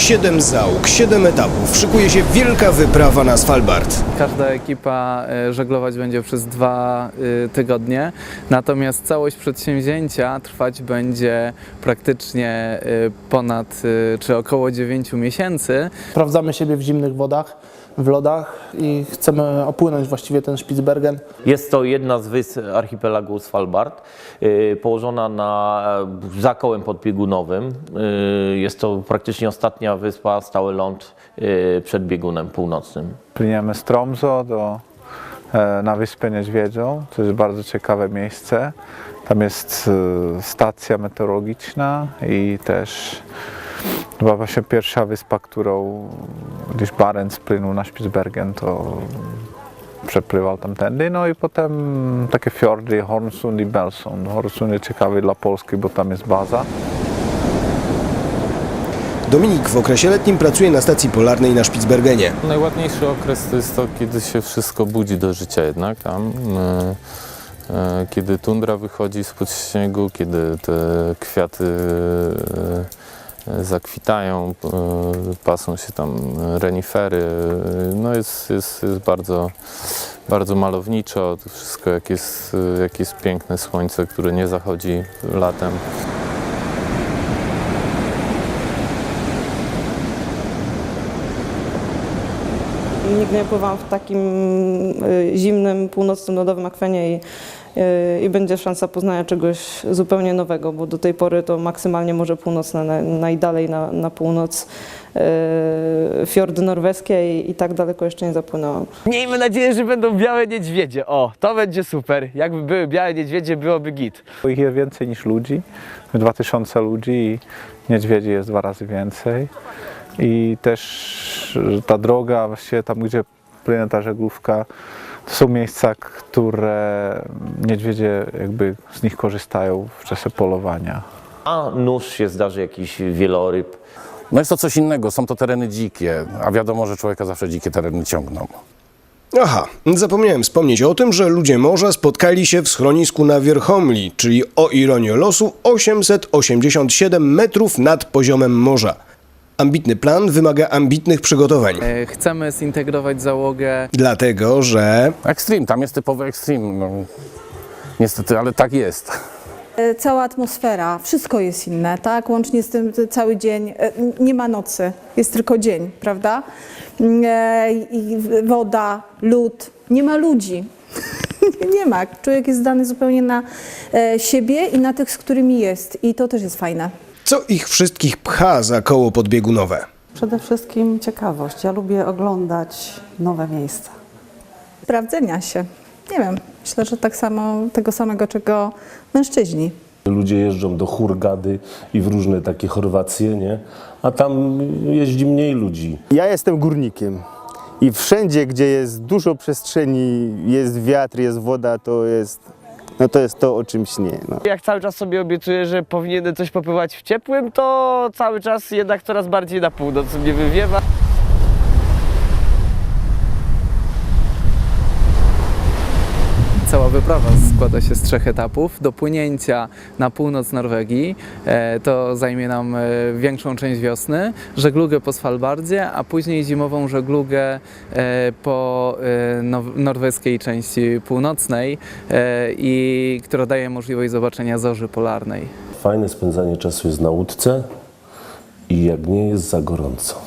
Siedem załóg, siedem etapów. Szykuje się wielka wyprawa na Svalbard. Każda ekipa e, żeglować będzie przez dwa e, tygodnie, natomiast całość przedsięwzięcia trwać będzie praktycznie e, ponad czy około 9 miesięcy. Sprawdzamy siebie w zimnych wodach, w lodach i chcemy opłynąć właściwie ten Spitsbergen. Jest to jedna z wysp archipelagu Svalbard, y, położona na za kołem podbiegunowym. Y, Jest to praktycznie ostatnia wyspa, stały ląd y, przed biegunem północnym. Płyniemy z Tromso do, e, na Wyspę Niedźwiedzią, to jest bardzo ciekawe miejsce. Tam jest e, stacja meteorologiczna i też chyba właśnie pierwsza wyspa, którą gdzieś Barents płynął na Spitsbergen, to przepływał tamtędy. No i potem takie fiordy, Hornsund i Belsund. Hornsund jest ciekawy dla Polski, bo tam jest baza. Dominik w okresie letnim pracuje na stacji polarnej na Spitsbergenie. Najładniejszy okres to jest to, kiedy się wszystko budzi do życia jednak tam. e, e, Kiedy tundra wychodzi spod śniegu, kiedy te kwiaty e, e, zakwitają, e, pasą się tam renifery. No jest, jest, jest bardzo, bardzo malowniczo. To wszystko jak jest, jak jest piękne słońce, które nie zachodzi latem. Nie pływałam w takim y, zimnym, północnym, lodowym akwenie i, y, i będzie szansa poznania czegoś zupełnie nowego, bo do tej pory to maksymalnie Morze Północne, na, najdalej na, na północ, y, fiordy norweskie i, i tak daleko jeszcze nie zapłynęłam. Miejmy nadzieję, że będą białe niedźwiedzie. O, to będzie super. Jakby były białe niedźwiedzie, byłoby git. Ich jest więcej niż ludzi, 2000 ludzi i niedźwiedzi jest dwa razy więcej. I też ta droga, właściwie tam gdzie płynie ta żeglówka, to są miejsca, które niedźwiedzie jakby z nich korzystają w czasie polowania. A nóż się zdarzy jakiś wieloryb. No jest to coś innego, są to tereny dzikie, a wiadomo, że człowieka zawsze dzikie tereny ciągną. Aha, zapomniałem wspomnieć o tym, że ludzie morza spotkali się w schronisku na Wierchomli, czyli o ironię losu 887 metrów nad poziomem morza. Ambitny plan wymaga ambitnych przygotowań, E, Chcemy zintegrować załogę dlatego że Extreme, tam jest typowy extreme. No, niestety, ale tak jest. E, Cała atmosfera, wszystko jest inne, tak? Łącznie z tym cały dzień, e, nie ma nocy, jest tylko dzień, prawda? E, I w- woda, lód, nie ma ludzi. nie ma. Człowiek jest zdany zupełnie na e, siebie i na tych, z którymi jest. I to też jest fajne. Co ich wszystkich pcha za koło podbiegunowe. Przede wszystkim ciekawość. Ja lubię oglądać nowe miejsca. Sprawdzenia się. Nie wiem, myślę, że tak samo, tego samego, czego mężczyźni. Ludzie jeżdżą do Hurgady i w różne takie Chorwacje, nie? A tam jeździ mniej ludzi. Ja jestem górnikiem i wszędzie, gdzie jest dużo przestrzeni, jest wiatr, jest woda, to jest, no to, jest to o czymś nie. No. Jak cały czas sobie obiecuję, że powinienem coś popływać w ciepłym, to cały czas jednak coraz bardziej na północ mnie wywiewa. Cała wyprawa składa się z trzech etapów. Do płynięcia na północ Norwegii e, to zajmie nam e, większą część wiosny, żeglugę po Svalbardzie, a później zimową żeglugę e, po norweskiej części północnej, i która daje możliwość zobaczenia zorzy polarnej. Fajne spędzanie czasu jest na łódce i jak nie jest za gorąco.